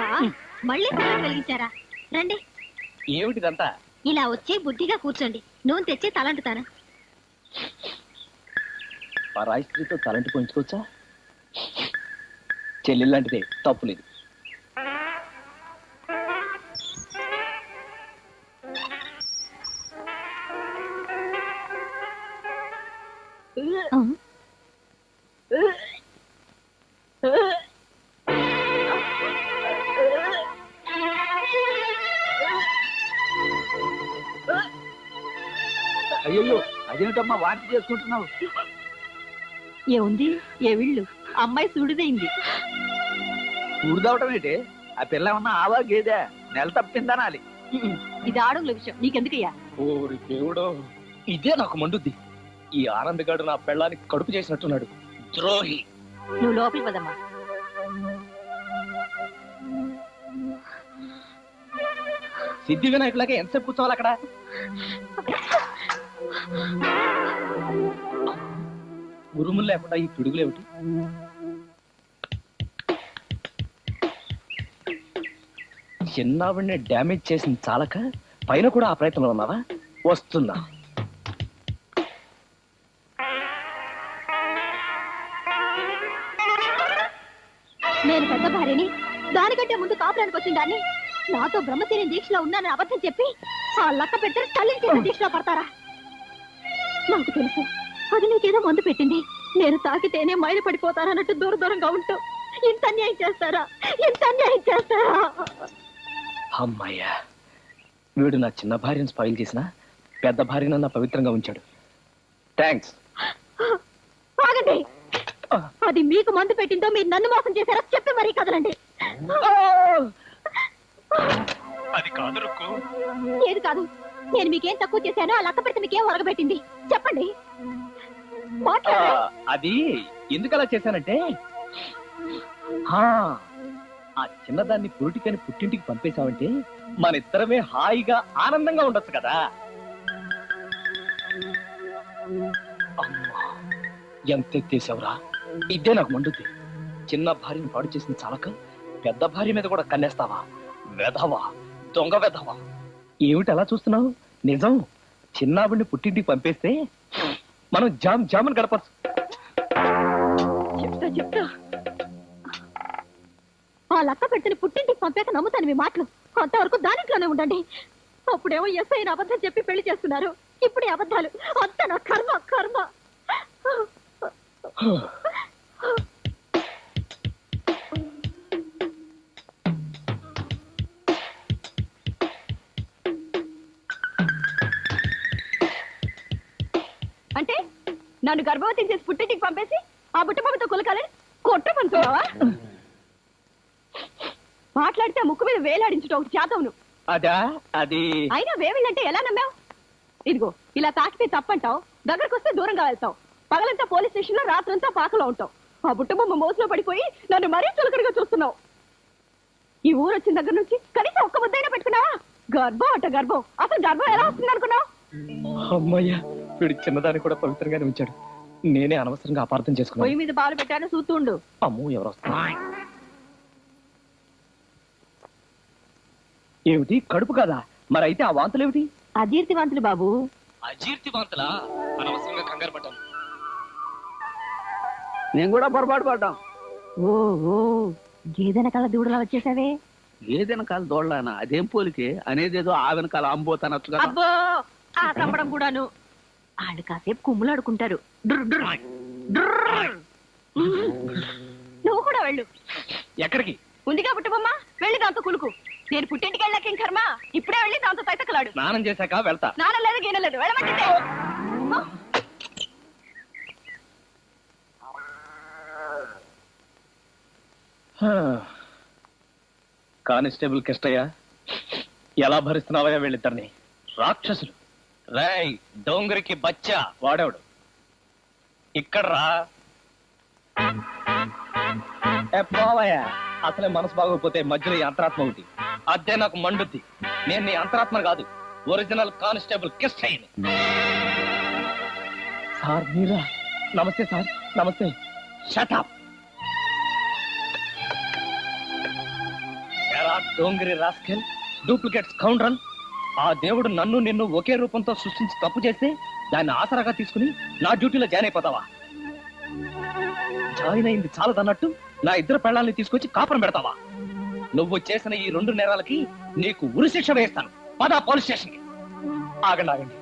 అబ్బా మళ్ళీ సిగరెట్ వెలిగించారా? రండి. ఏమిటిదంతా? ఇలా వచ్చి బుద్ధిగా కూర్చోండి. నూనె తెచ్చి తలంటుతాను. పరాయి స్త్రీతో తలంటి పెంచుకోవచ్చా చెల్లెల్లాంటిదే తప్పులేదు. అయ్యో అదేమిటమ్మా వాంతి చేసుకుంటున్నావు? ఏముంది? ఏ విళ్ళు? అమ్మాయి సుడిదైంది. ఊడిదవటం ఏంటి? ఆ పిల్ల ఏమన్నా ఆవా గేదె? నెల తప్పిందనాలి. ఇది ఆడుగుల విషయం. నీకెందుకయ్యా? ఓరి దేవుడో ఇదే నాకు మండుద్ది. ఈ ఆనందగాడు నా పెళ్ళానికి కడుపు చేసినట్టున్నాడు. ద్రోహి. నువ్వు లోపలికి పదమ్మా. సిద్ధి వినాయకులాగా ఎంతసేపు కూర్చోవాలి అక్కడ? ఉరుములు లేకుండా ఈ పిడుగులు ఏమిటి? చిన్నావిడిని డ్యామేజ్ చేసిన చాలక పైన కూడా ఆ ప్రయత్నంలో ఉన్నావా? వస్తున్నా. నేను పెద్ద భార్యని దానికంటే ముందు కాపురానికి వచ్చిన దాన్ని నాతో బ్రహ్మచర్య దీక్షలో ఉన్నానని అబద్ధం చెప్పి ఆ లక్క పెట్టారు తల్లి దీక్షలో పడతారా? నాకు తెలుసు. అది నీకేదో మందు పెట్టింది. నేను తాకితేనే మైలు పడిపోతానన్నట్టు దూర దూరంగా ఉంటూ ఇంత అన్యాయం చేస్తారా? ఇంత అన్యాయం చేస్తారా? అమ్మాయ్యా. వీడు నా చిన్న భార్యను స్పాయిల్ చేసిన పెద్ద భార్యనన్న పవిత్రంగా ఉంచాడు. థ్యాంక్స్ ఆగండి. అది మీకు మందు పెట్టిందో మీరు నన్ను మోసం చేశారో చెప్పి మరీ కదలండి. అది కాదు ఏది కాదు. నేను మీకేం తక్కువ చేశానో ఆ లక్క పెడితే మీకేం ఒరగబెట్టింది? చెప్పండి. మాట్లాడండి అది ఎందుకు అలా చేశానంటే హా, ఆ చిన్నదాన్ని పురుటికని పుట్టింటికి పంపేశావంటే మన ఇద్దరమే హాయిగా ఆనందంగా ఉండొచ్చు కదా. అమ్మా ఎంత ఎత్తేసావురా. ఇదే నాకు మండుద్ది. చిన్న భార్యని పాడు చేసిన చాలక పెద్ద భార్య మీద కూడా కన్నేస్తావా? వెధవా? దొంగ వెధవా? ఏమిటి అలా చూస్తున్నావు? నిజం. చిన్నావిడిని పుట్టింటికి పంపేస్తే మనం జామ్ జామని గడపచ్చు. చెప్తా చెప్తా. ఆ లక్క పెడితే పుట్టింటికి పంపాక నమ్ముతాను మీ మాటలు. అంతవరకు దానిట్లోనే ఉండండి. అప్పుడేమో ఎస్ అయిన అబద్ధం చెప్పి పెళ్ళి చేస్తున్నారు. ఇప్పుడే అబద్ధాలు. అంత నా కర్మ కర్మ. నన్ను గర్భవతి చేసి పుట్టింటికి పంపేసి ఆ బుట్టబాబుతో కొలకాలని కొట్ట పంచున్నావా మాట్లాడితే ముక్కు మీద వేలాడించుట ఒకటి చేతవును. అదా? అది? అయినా వేవిళ్ళంటే ఎలా నమ్మావు? ఇదిగో ఇలా తాకితే తప్పంటావు దగ్గరకు వస్తే దూరంగా వెళ్తావు. పగలంతా పోలీస్ స్టేషన్లో రాత్రంతా పాకలో ఉంటావు. ఆ బుట్టబొమ్మ మోసులో పడిపోయి నన్ను మరీ చులకడగా చూస్తున్నావు. ఈ ఊరు వచ్చిన దగ్గర నుంచి కనీసం ఒక్క ముద్దైనా పెట్టుకున్నావా? గర్భం అట గర్భం. అసలు గర్భం ఎలా వస్తుంది అనుకున్నావు అమ్మయ్యా వీడు చిన్నదాన్ని కూడా పవిత్రంగానే ఉంచాడు. నేనే అనవసరంగా అపార్థం చేసుకున్నాను. మీద పాలు పెట్టాను చూస్తుండు అమ్మో ఎవరు వస్తున్నారు ఏమిటి? కడుపు కదా? మరి అయితే ఆ వాంతులు ఏమిటి? అజీర్తి వంతులు బాబు. అజీర్తి వాంతులా? అనవసరంగా కంగారు పడ్డాను. నేను కూడా పొరపాటు పడ్డాం ఓ ఓ గేదెన కళ్ళ దూడలా వచ్చేసావే. ఏ వెనకాల దోడలానా? అదేం పోలికే? అనేదేదో ఆ వెనకాల అంబోతానొచ్చు కదా. అబ్బో ఆ చంపడం కూడాను. వాళ్ళు కాసేపు కుమ్ములు ఆడుకుంటారు. నువ్వు కూడా వెళ్ళు. ఎక్కడికి? ఉందిగా పుట్టబొమ్మ? వెళ్ళి దాంతో కులుకు. నేను పుట్టింటికి వెళ్ళాకేం కర్మ? ఇప్పుడే వెళ్ళి దాంతో తైతకలాడు. స్నానం చేశాక వెళ్తా. నాన్న లేదు గీన లేదు. వెళ్ళమంటే. కానిస్టేబుల్ కిష్టయ్య ఎలా భరిస్తున్నావయ్యా వీళ్ళిద్దరిని? రాక్షసులు. రై డోంగరికి బచ్చా వాడేవాడు. ఇక్కడ రావయ్యా పోవయ్యా అసలే మనసు బాగోకపోతే మధ్యలో ఈ అంతరాత్మ ఒకటి. అదే నాకు మండుద్ది. నేను నీ అంతరాత్మ కాదు ఒరిజినల్ కానిస్టేబుల్ కిష్టయ్యని సార్ మీరా? నమస్తే సార్ నమస్తే. షటప్ డోంగరి రాస్కెల్ డూప్లికేట్ స్కౌండ్రల్ ఆ దేవుడు నన్ను నిన్ను ఒకే రూపంతో సృష్టించి తప్పు చేస్తే దాన్ని ఆసరాగా తీసుకుని నా డ్యూటీలో జాయిన్ అయిపోతావా? జాయిన్ అయింది చాలదన్నట్టు నా ఇద్దరు పెళ్ళాలని తీసుకొచ్చి కాపురం పెడతావా? నువ్వు చేసిన ఈ రెండు నేరాలకి నీకు ఉరిశిక్ష వేస్తాను. పదా పోలీస్ స్టేషన్ ఆగండి ఆగండి.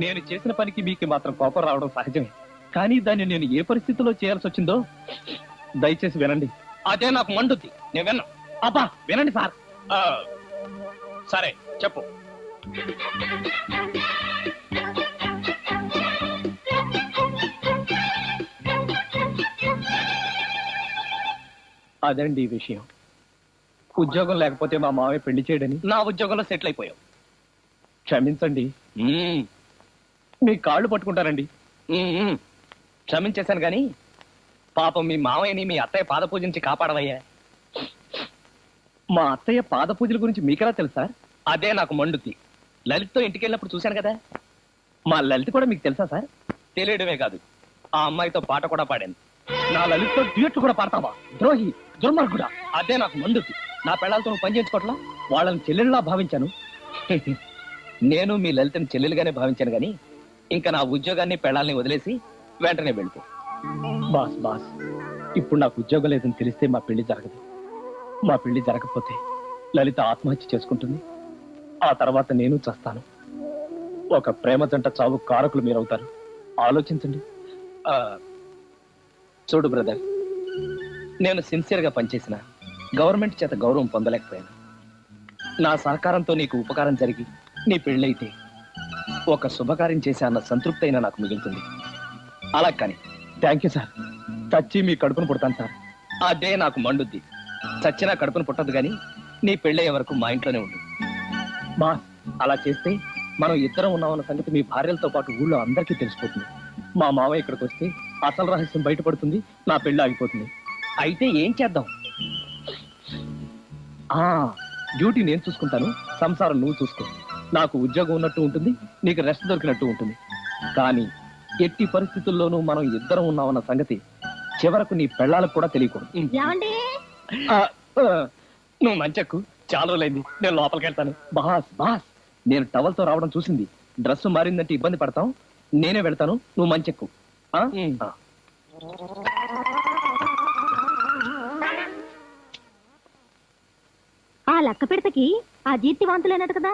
నేను చేసిన పనికి మీకు మాత్రం కోపం రావడం సహజమే. కానీ దాన్ని నేను ఏ పరిస్థితిలో చేయాల్సి వచ్చిందో దయచేసి వినండి. అదే నాకు మండుద్ది. నేను విన్నా. అబ్బా వినండి సార్. ఆ, సరే చెప్పు. అదండి ఈ విషయం. ఉద్యోగం లేకపోతే మా మావయ్య పెళ్ళి చేయడని? నా ఉద్యోగంలో సెటిల్ అయిపోయావు. క్షమించండి. మీ కాళ్ళు పట్టుకుంటారండి. మ్మ్. క్షమించేశాను గాని పాపం మీ మావయ్యని మీ అత్తయ్య పాద పూజ నుంచి కాపాడవయ్యా. మా అత్తయ్య పాద పూజల గురించి మీకెలా తెలుసా? అదే నాకు మండుద్ది. లలిత్తో ఇంటికి వెళ్ళినప్పుడు చూశాను కదా. మా లలిత్ కూడా మీకు తెలుసా సార్? తెలియడమే కాదు ఆ అమ్మాయితో పాట కూడా పాడాను. నా లలిత్తో డ్యూట్లు కూడా పాడతావా? ద్రోహి దుర్మార్గుడా. అదే నాకు మండుద్ది నా పెళ్ళాలతో పని చేయించుకోవట్లా? వాళ్ళని చెల్లెళ్ళలా భావించాను. నేను మీ లలితని చెల్లెలుగానే భావించాను గాని ఇంకా నా ఉద్యోగాన్ని పెళ్ళాలని వదిలేసి వెంటనే వెళ్తూ. బాస్ బాస్ ఇప్పుడు నాకు ఉద్యోగం లేదని తెలిస్తే మా పెళ్ళి జరగదు. మా పెళ్ళి జరగకపోతే లలిత ఆత్మహత్య చేసుకుంటుంది. ఆ తర్వాత నేను చస్తాను. ఒక ప్రేమ జంట చావు కారకులు మీరవుతారు. ఆలోచించండి. ఆ, చూడు బ్రదర్ నేను సిన్సియర్గా పనిచేసిన గవర్నమెంట్ చేత గౌరవం పొందలేకపోయాను. నా సహకారంతో నీకు ఉపకారం జరిగి నీ పెళ్ళైతే ఒక శుభకార్యం చేశా అన్న సంతృప్తి అయినా నాకు మిగులుతుంది. అలా కానీ థ్యాంక్ యూ సార్. చచ్చి మీ కడుపును పుడతాను సార్. అదే నాకు మండుద్ది. చచ్చినా కడుపును పుట్టదు కానీ నీ పెళ్ళయ్యే వరకు మా ఇంట్లోనే ఉంటుంది బా అలా చేస్తే మనం ఇద్దరం ఉన్నామన్న సంగతి మీ భార్యలతో పాటు ఊళ్ళో అందరికీ తెలిసిపోతుంది. మా మావయ్య ఇక్కడికి వస్తే అసలు రహస్యం బయటపడుతుంది నా పెళ్ళి ఆగిపోతుంది. అయితే ఏం చేద్దాం? ఆ డ్యూటీ నేను చూసుకుంటాను సంసారం నువ్వు చూసుకో. నాకు ఉద్యోగం ఉన్నట్టు ఉంటుంది నీకు రెస్ట్ దొరికినట్టు ఉంటుంది. కానీ ఎట్టి పరిస్థితుల్లోనూ మనం ఇద్దరం ఉన్నామన్న సంగతి చివరకు నీ పెళ్ళాలకు కూడా తెలియకూడదు. నువ్వు మంచెక్కు. చాలా రోజులైంది. నేను లోపలికి వెళ్తాను. బాస్ బాస్ నేను టవల్తో రావడం చూసింది. డ్రెస్ మారిందంటే ఇబ్బంది పడతాం. నేనే వెళ్తాను. నువ్వు మంచెక్కు. ఆ? ఆ. ఆ లక్క పిడతకి ఆ జీర్తి వాంతులేనట్టు కదా?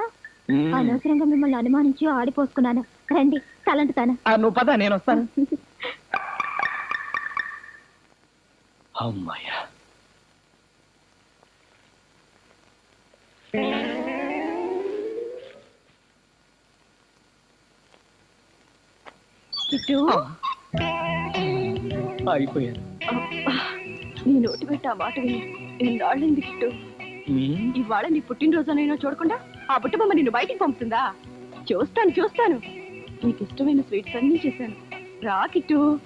అనవసరంగా మిమ్మల్ని అనుమానించి ఆడిపోసుకున్నాను. రండి తలంటుతాను ఆ, నువ్వు పద నేను వస్తాను. అమ్మాయ్యా. అయిపోయాను. నీ నోటి పెట్టి ఆ మాట విని ఎన్నాళ్ళింది కిట్టు ఇవాళ నీ పుట్టినరోజునైనా చూడకుండా ఆ బుట్టబొమ్మ నిన్ను బయటికి పంపుతుందా? చూస్తాను చూస్తాను. నీకు ఇష్టమైన స్వీట్స్ అన్ని చేశాను. రా కిట్టు.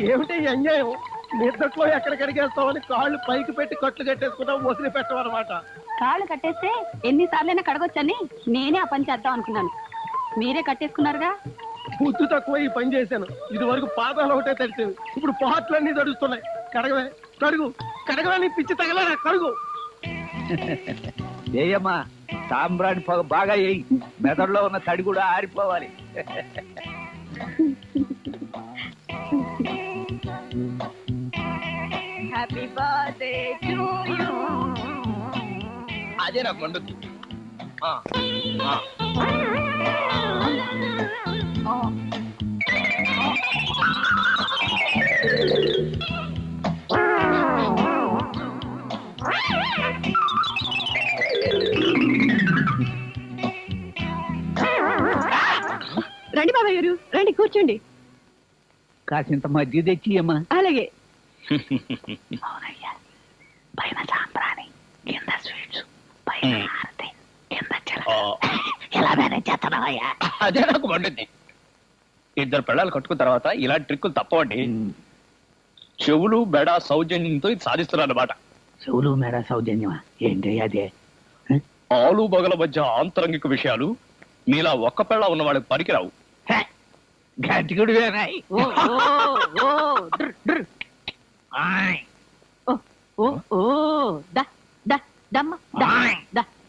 ఏమిటి అన్యాయం? నిద్దట్లో ఎక్కడికి అడిగేస్తామని కాళ్ళు పైకి పెట్టి కట్లు కట్టేసుకున్నాం వదిలి పెట్టమన్నమాట కాళ్ళు కట్టేస్తే ఎన్నిసార్లైనా కడగొచ్చని నేనే ఆ పని చేద్దాం అనుకున్నాను. మీరే కట్టేసుకున్నారుగా? బుద్ధి తక్కువ ఈ పని చేశాను. ఇది వరకు పాదాలు ఒకటే తడిచేవి. ఇప్పుడు పాటలన్నీ తడుస్తున్నాయి. కడగవే. కడుగు. కడగవే నీ పిచ్చి తగలరా? కడుగు. ఏయమ్మా సాంబ్రాణి పొగ బాగా వేయి మెదడులో ఉన్న తడి కూడా ఆరిపోవాలి. హ్యాపీ బర్త్డే టు యూ అదే నాకు మండుద్ది. ఆ, ఆ. రండి బాబాయ్ గారు రండి కూర్చోండి. కాసింత మధ్య తెచ్చి అమ్మా అలాగే. అవునయ్యా పైన సాంబ్రాణి కింద స్వీట్స్ పైన హారతి కింద ఇలా మేనేజ్ చేస్తున్నావయ్యా అదే నాకు ఇద్దరు పిల్లలు కట్టుకున్న తర్వాత ఇలాంటి ట్రిక్కులు తప్పవండి. చెవులు బెడ సౌజన్యంతో ఇది సాధిస్తున్నారు అనమాట చెవులు మేడ సౌజన్యమా? ఏంటి అదే? ఆలు బగల మధ్య ఆంతరంగిక విషయాలు మీలా ఒక్క పెళ్ళ ఉన్న వాళ్ళకి పనికిరావు గట్టిగుడు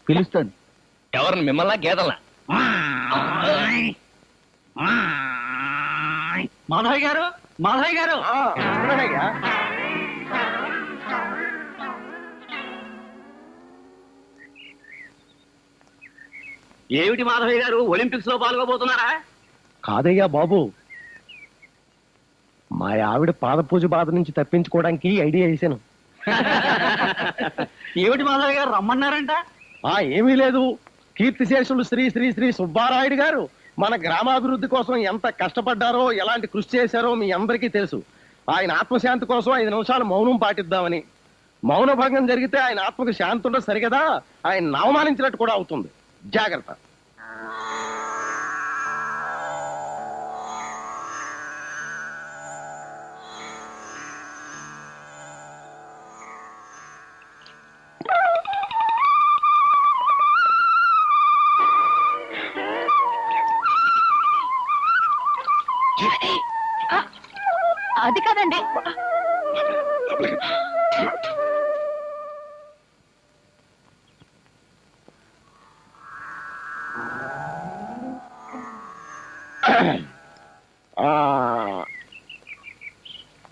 పిలుస్తాను. ఎవరిని మిమ్మల్ని గేదల్నా మాధవయ్య గారు మాధవయ్య గారు. ఏమిటి మాధవయ్య గారు ఒలింపిక్స్లో పాల్గొబోతున్నారా? కాదయ్యా బాబు మా ఆవిడ పాద పూజ బాధ నుంచి తప్పించుకోవడానికి ఐడియా వేసాను. ఏమిటి మాధవయ్య గారు రమ్మన్నారంట? ఆ ఏమీ లేదు. కీర్తిశేషులు శ్రీ శ్రీ శ్రీ సుబ్బారాయుడు గారు మన గ్రామాభివృద్ధి కోసం ఎంత కష్టపడ్డారో ఎలాంటి కృషి చేశారో మీ అందరికీ తెలుసు. ఆయన ఆత్మశాంతి కోసం ఐదు నిమిషాలు మౌనం పాటిద్దామని. మౌన భంగం జరిగితే ఆయన ఆత్మకు శాంతి ఉండదు సరిగదా? ఆయన అవమానించినట్టు కూడా అవుతుంది. జాగ్రత్త.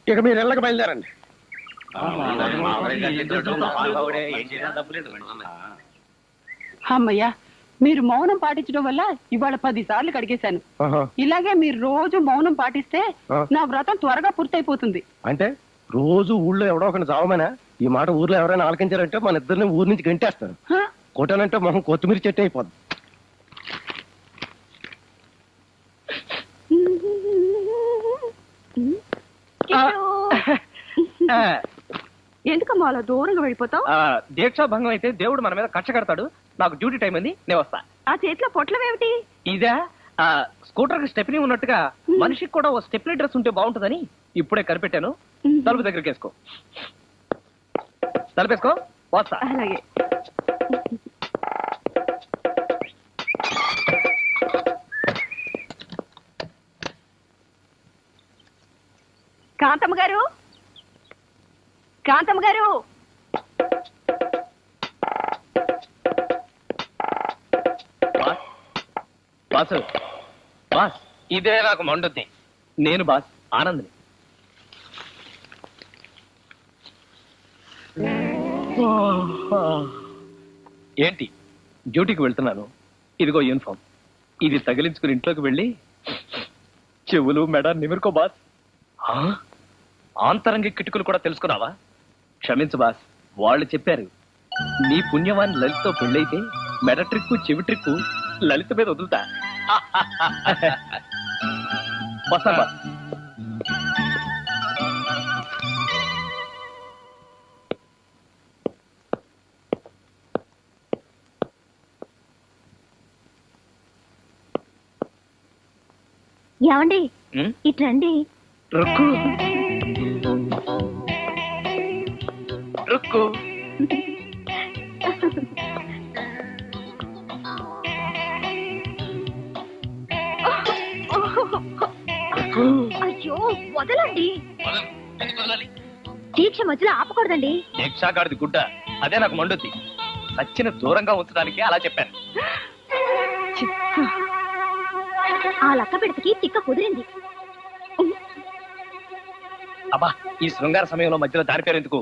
ఇక మీరు ఇళ్ళకి బయలుదేరండి. అమ్మయ్యా మీరు మౌనం పాటించడం వల్ల ఇవాళ పది సార్లు కడిగేశాను. ఇలాగే మీరు రోజు మౌనం పాటిస్తే. నా వ్రతం త్వరగా పూర్తయిపోతుంది. అంటే రోజు ఊళ్ళో ఎవడో ఒకటి చావమేనా ఈ మాట ఊర్లో ఎవరైనా ఆలకించారంటే మన ఇద్దరిని ఊరి నుంచి గంటేస్తారు? కొట్టానంటే మొహం కొత్తిమీర చెట్టు అయిపోద్ది. ఎందుకమ్మా అలా దూరంగా వెళ్ళిపోతావు? దీక్షా భంగం అయితే దేవుడు మన మీద కక్ష కడతాడు. నాకు డ్యూటీ టైం ఉంది నేను వస్తా. ఆ చేతిలో పొట్లమేమిటి ఇదే స్కూటర్కి స్టెప్నీ ఉన్నట్టుగా మనిషికి కూడా ఓ స్టెప్నీ డ్రెస్ ఉంటే బాగుంటుందని ఇప్పుడే కనిపెట్టాను. తలుపు దగ్గరికి వేసుకో తలుపేసుకో వస్తా. అలాగే. కాంతమ్మ గారు? కాంతమ్మ గారు? బాసు. బాస్ ఇదే నాకు మండుద్ది. నేను బాస్ ఆనంద్ని. ఏంటి డ్యూటీకి వెళ్తున్నాను. ఇదిగో యూనిఫామ్. ఇది తగిలించుకుని ఇంట్లోకి వెళ్ళి చెవులు మెడ నిమిరుకో బాస్. ఆంతరంగిక కిటుకులు కూడా తెలుసుకున్నావా? క్షమించు బాస్ వాళ్ళు చెప్పారు. నీ పుణ్యవాన్ లలితతో పెళ్ళైతే మెడ ట్రిక్కు చెవి ట్రిక్కు లలిత మీద వదులుతా. బాస్ ఏమండి? ఉం? ఇటు రండి రుక్కు. రుక్కు. వదలండి. దీక్ష మధ్యలో ఆపకూడదండి. దీక్షాగాడిది గుడ్డ. అదే నాకు మండుద్ది. సచ్చిన దూరంగా ఉంచడానికి అలా చెప్పాను. ఆ లక్క పెడతకి తిక్క కుదిరింది. అబ్బా ఈ శృంగార సమయంలో మధ్యలో దాని పేరు ఎందుకు?